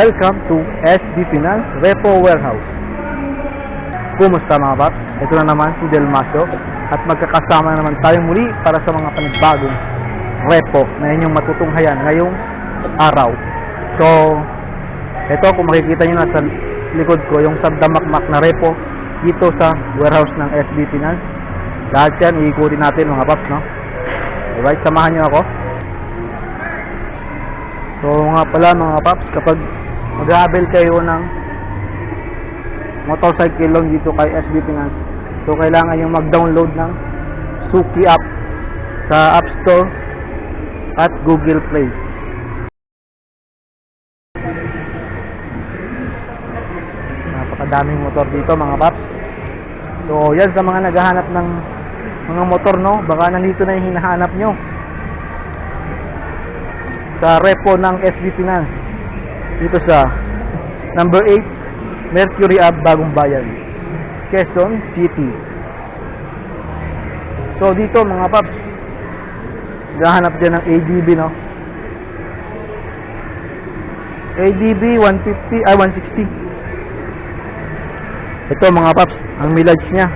Welcome to SB Finance Repo Warehouse. Kumusta mga paps? Ito na naman si Del Maso at magkakasama na naman tayo muli para sa mga panibagong repo na inyong matutunghayan ngayong araw. So, ito kung makikita nyo na sa likod ko yung sabdamakmak na repo dito sa warehouse ng SB Finance. Lahat yan, iikutin natin mga paps, no? Alright, samahan nyo ako. So nga pala mga paps, kapag mag-aabil kayo ng motorcycle loan dito kay SB Finance, so kailangan yung mag-download ng Suki app sa App Store at Google Play. Napakadaming motor dito mga paps. So yan sa mga naghahanap ng mga motor no, baka nandito na yung hinahanap nyo sa repo ng SB Finance dito sa number 8 Mercury Ave Bagong Bayan Quezon City. So dito mga paps gahanap din ng ADB no? ADB 150 ay 160 ito mga paps ang mileage nya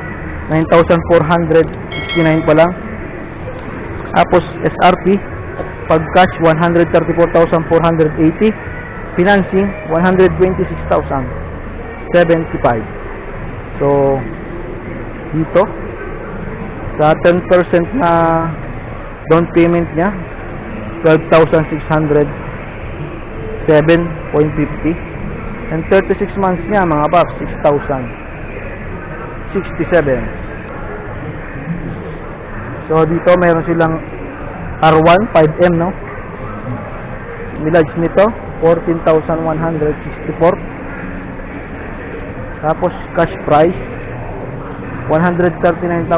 9,469 pa lang. Tapos SRP pag cash 134,480 financing 126,075 so dito sa 10% na down payment niya 12,607.50 and 36 months niya mga paps 6,067 so dito meron silang R1 5M no? Mileage nito 14,164 tapos cash price 139,720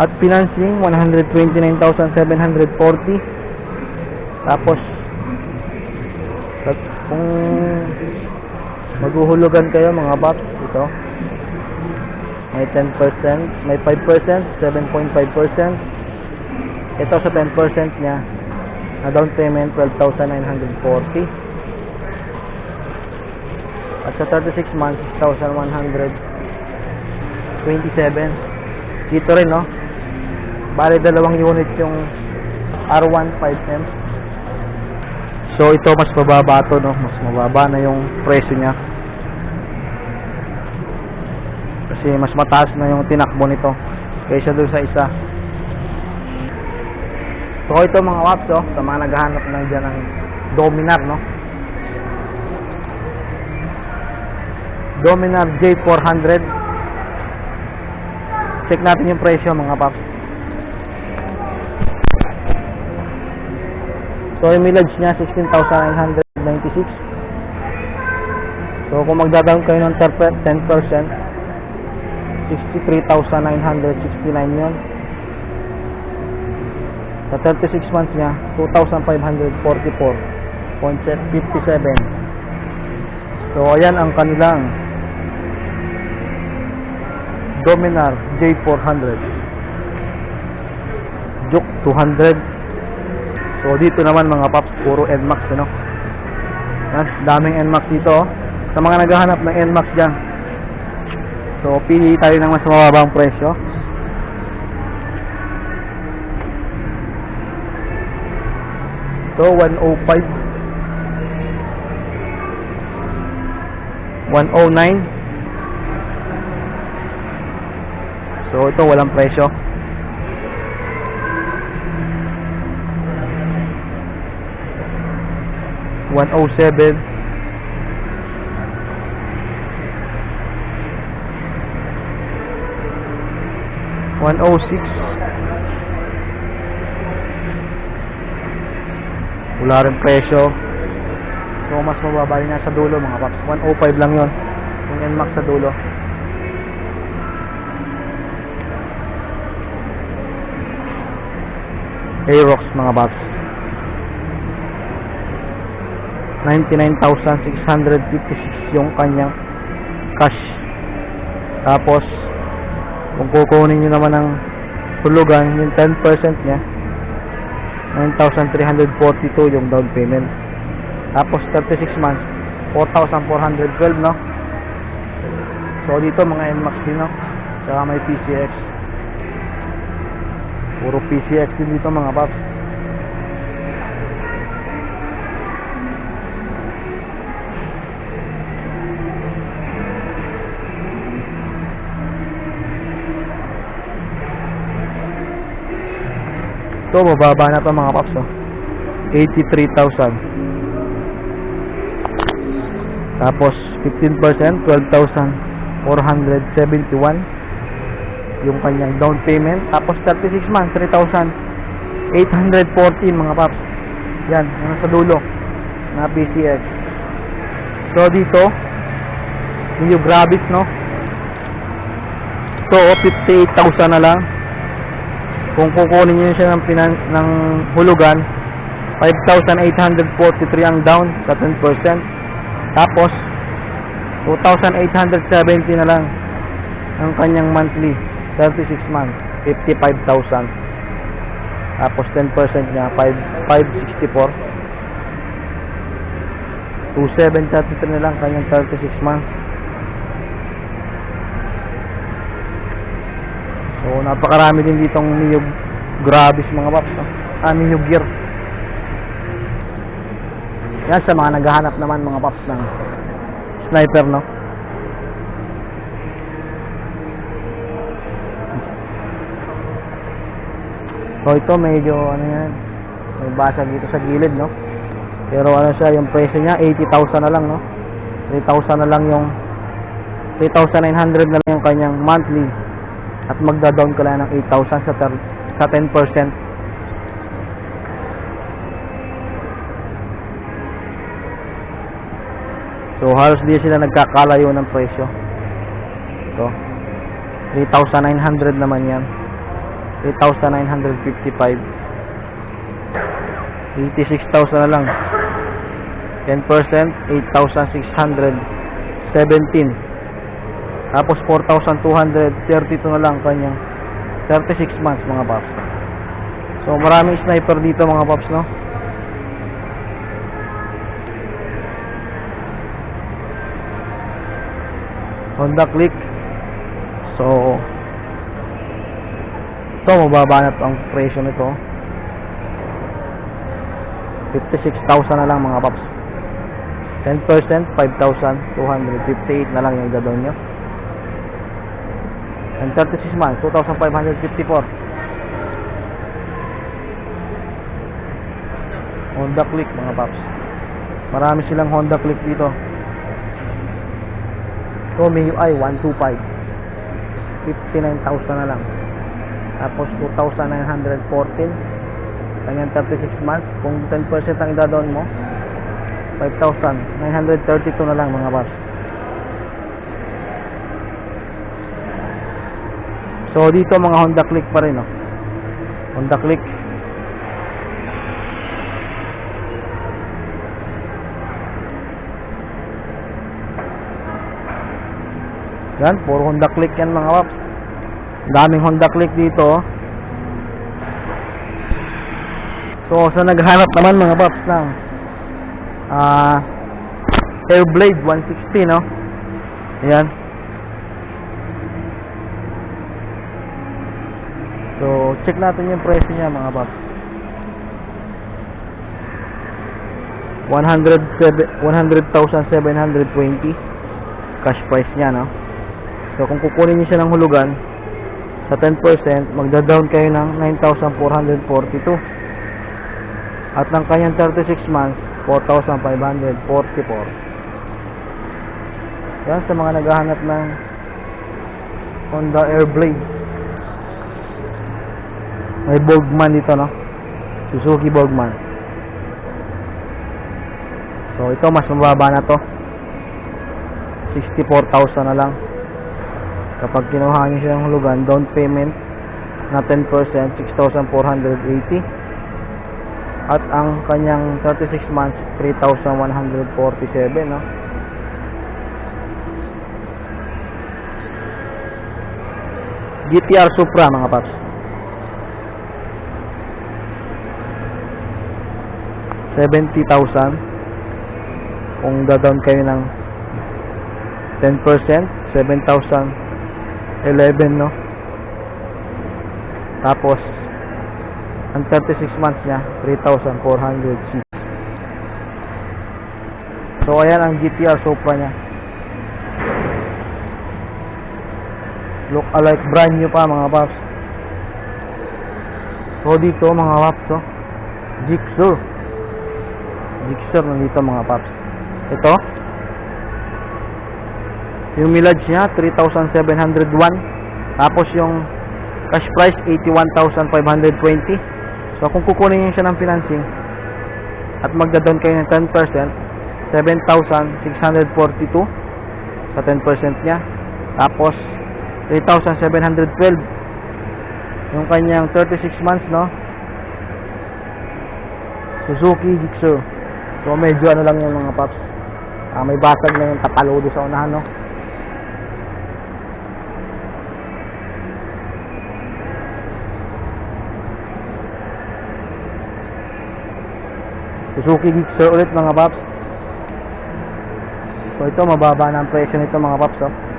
at financing 129,740 tapos kung maghuhulugan kayo mga box ito may 10%, may 5%, 7.5%. Ito sa 10% niya, na down payment 12,940. At sa 36 months, 6,127. Dito rin, no? Bale, dalawang unit yung R1 5M. So, ito mas mababa to, no? Mas mababa na yung presyo niya. kasi mas mataas na yung tinakbo nito kaysa doon sa isa so ito mga waps oh, sa mga naghahanap ng dyan ng Dominar no? Dominar J400 check natin yung presyo mga paps. So yung mileage nya 16,996 so kung magdadaan kayo ng 10% 63,969 yun. Sa 36 months niya, 2,544.57. So, ayan ang kanilang Dominar J400. Juke 200. So, dito naman mga paps, puro NMAX, ano? Yan, daming NMAX dito, oh. Sa mga naghahanap ng NMAX dyan, So, pili tayo ng mas mababang presyo. So, 105. 109. So, ito walang presyo. One oh seven. 106 wala rin presyo. So mas mababa yan sa dulo mga paps. 105 lang yon yung NMAX sa dulo. Aerox mga paps. 99,656 yung kanyang cash. Tapos kung kukunin nyo naman ng hulugan yung 10% niya 9,342 yung down payment. Tapos 36 months, 4,412 no? So dito mga NMAX din no? Tsaka may PCX. Puro PCX din dito mga paps. Ito, mababa na to mga paps. Oh. 83,000. Tapos, 15%, 12,471 yung kanyang down payment. Tapos, 36 months, 3,814 mga paps. Yan, yung sa dulo na PCX. So, dito, yung Gravis, no? Oh, 58,000 na lang kung kukunin niyo siya ng, finan ng hulugan 5,843 ang down sa 10% tapos 2,870 na lang ang kanyang monthly 36 months 55,000 tapos 10% niya 5, 564 2,733 na lang kanyang 36 months So, napakarami din ditong Miyog Gravis mga paps. Ah, Miyog Gear. Yan sa mga naghahanap naman mga paps ng sniper, no? So, ito medyo, ano yan, may basag dito sa gilid, no? Pero ano siya, yung presyo niya, 80,000 na lang, no? 3,000 na lang yung 3,900 na lang yung kanyang monthly at magda-down ka lang ng 8,000 sa, sa 10%. So, halos di sila nagkakalayo ng presyo. Ito. 3,900 naman yan. 3,955. 86,000 na lang. 10%, 8,617. Tapos 4,232 na lang kanyang 36 months mga paps. So maraming sniper dito mga paps no. Honda Click. So ito mababa na ang presyo nito. 56,000 na lang mga paps. 10%, 5,258 na lang yung dadon nyo. And 36 months, 2,554. Honda Click mga paps. Marami silang Honda Click dito. Ito may UI 125. 59,000 na lang. Tapos 2,914. Kanyang 36 months. Kung 10% ang idadon mo, 5,932 na lang mga paps. So dito mga Honda Click pa rin oh. Honda Click. Yan, puro Honda Click yan mga paps. Daming Honda Click dito. oh. So sa naghanap naman mga paps ng ah Airblade 160 no. Ayan. So, check natin yung presyo niya mga paps. 100,720 cash price niya, no? So, kung kukunin niyo siya ng hulugan sa 10%, magda-down kayo ng 9,442. At ng kanyang 36 months, 4,544. Yan sa mga naghahanap ng Honda Airblade. May Borgman dito, no? Suzuki Borgman. So, ito mas mababa na to. 64,000 na lang. Kapag kinuha niyo siya ng hulugan, down payment na 10%, 6,480. At ang kanyang 36 months, 3,147, no? GTR Supra, mga paps. 70,000. Kung dadown kayo ng 10%, 7,011, no? Tapos, ang 36 months niya, 3,406. So, ayan ang GTR Supra niya. Look alike brand new pa mga paps. So, dito mga paps, oh. Jigsaw. Jigsaw nandito mga paps. Ito. Yung mileage niya, 3,701. Tapos yung cash price, 81,520. So, kung kukunin niyo siya ng financing, at magda-down kayo ng 10%, 7,642 sa 10% niya. Tapos, 3,712 yung kanyang 36 months, no? Suzuki Gixxer. So, medyo ano lang yung mga paps. Ah, may basag na yung tapalodo sa unahan, no? Suzuki Gixxer ulit mga paps. So ito mababa na ang presyo nito mga paps oh.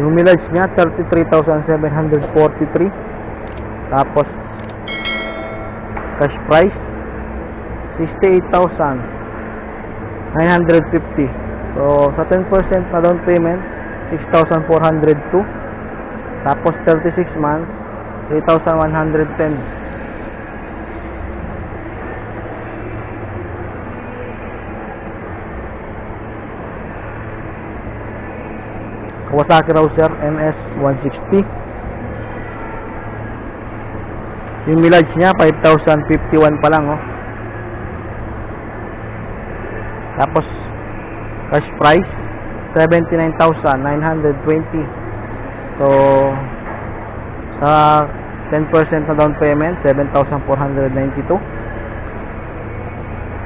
Yung mileage niya 33,743 tapos cash price 68,950 so sa 10% na down payment 6,402 tapos 36 months 3,110 Kawasaki Rouser MS 160 yung mileage niya 5,051 pa lang oh. tapos cash price 79,920 so sa 10% na down payment 7,492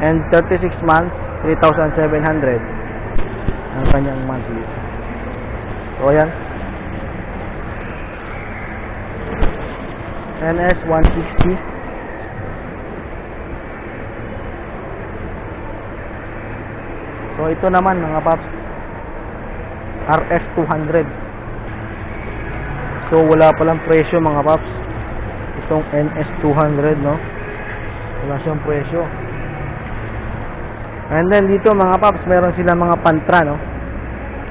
and 36 months 3,700 ang kanyang monthly so ayan NS 160 so ito naman mga paps. RS 200 so wala palang presyo mga paps. Itong NS 200 no? Wala siyang presyo. And then dito mga paps meron sila mga pantra no?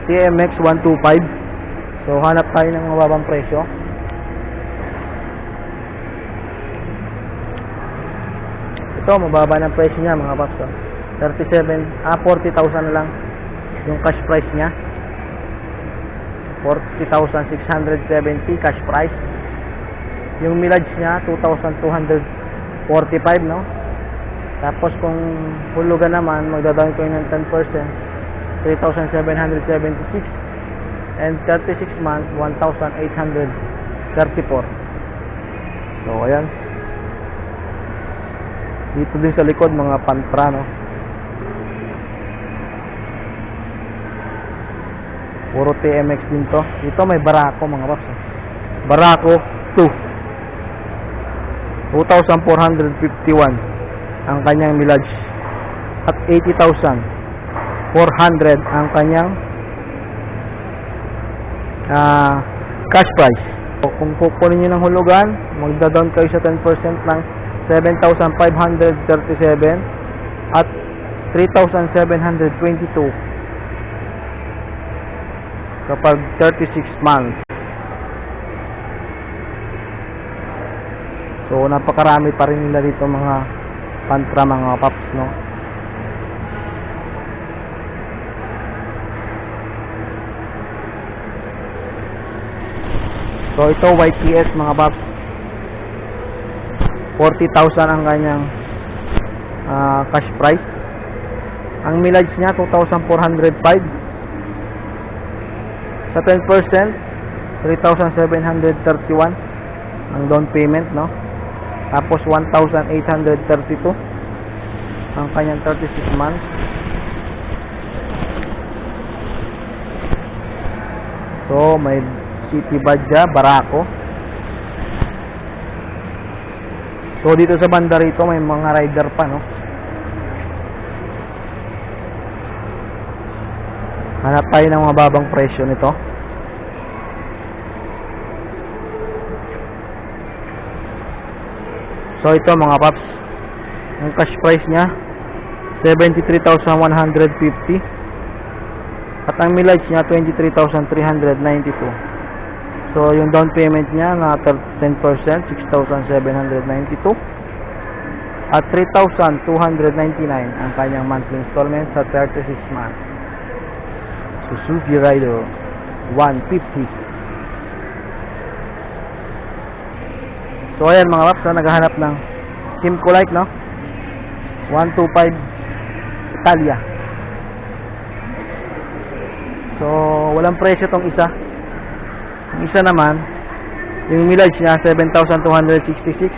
TMX 125 so hanap tayo ng mababang presyo ito mababa ng presyo niya mga paps oh. 37 ah 40,000 na lang yung cash price niya 40,670 cash price. Yung mileage niya 2,245 no. Tapos kung hulugan naman magda-down kayo ng 10%, 3,776 and 36 months 1,834. So ayan. Dito din sa likod mga pantra no. Puro TMX din to. Ito may Barako mga eh. Barako 2. 2,451 ang kanyang mileage. At 80,400 ang kanyang ah, cash price. So, kung kukunin nyo ng hulugan, magda-down kayo sa 10% ng 7,537 at 3,722 kapag 36 months. So, napakarami pa rin nila dito mga pantra mga paps, no? So, ito YTS mga paps. 40,000 ang kanyang ah, cash price. Ang mileage niya 2,405 sa 10%, 3,731 ang down payment, no? Tapos 1,832 ang kanyang 36 months. So, may City Badja, Barako. So, dito sa banda rito, may mga rider pa, no? Hanap tayo ng mga babang presyo nito. So, ito mga paps. Ang cash price niya, 73,150. At ang mileage niya, 23,392. So, yung down payment niya na 10%, 6,792. At 3,299 ang kanyang monthly installment sa 36 months. Suzuki Rider 150. So, ayan mga paps, na naghahanap ng Simco Light, no? 125 Italia. So, walang presyo tong isa. Isa naman, yung mileage niya, 7,266.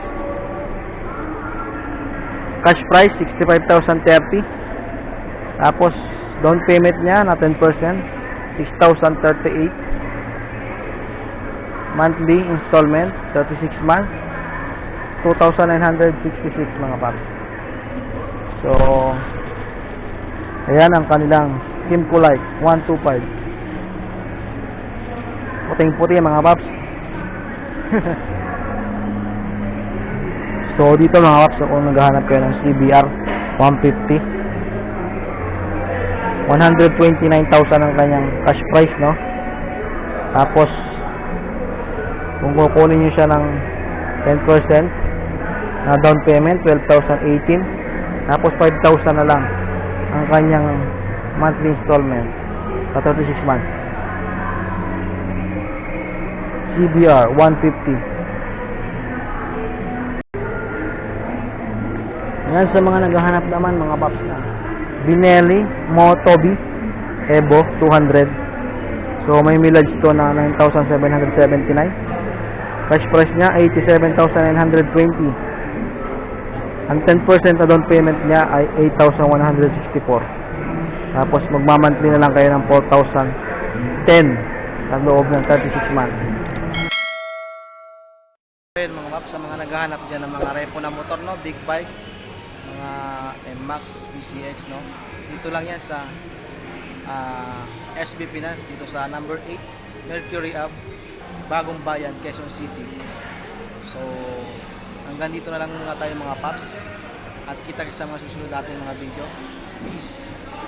Cash price, 65,030. Tapos, down payment niya na 10%, 6,038. Monthly installment, 36 months, 2,966 mga paps. So, ayan ang kanilang Kimco Light 125. Puting-puti mga paps. so, dito mga paps, kung naghahanap kayo ng CBR 150, 129,000 ang kanyang cash price, no? Tapos, kung kukunin nyo siya ng 10% na down payment, 12,018. Tapos 5,000 na lang ang kanyang monthly installment sa 36 months. CBR 150. Yan sa mga naghahanap naman mga paps na. Binelli Motobi Evo 200. So may mileage to na 9,779. Cash price niya 87,920. Ang 10% na down payment niya ay 8,164. Tapos magmamonthly na lang kayo ng 4,010 sa loob ng 36 months. Maps, sa mga naghahanap dyan ng mga repo na motor, no? Big bike, mga MAX, PCX, no? Dito lang yan sa ah, SB Finance, dito sa number 8, Mercury Ave, Bagong Bayan, Quezon City. So, hanggang dito na lang muna tayo mga paps. At kita sa mga susunod natin mga video. Peace.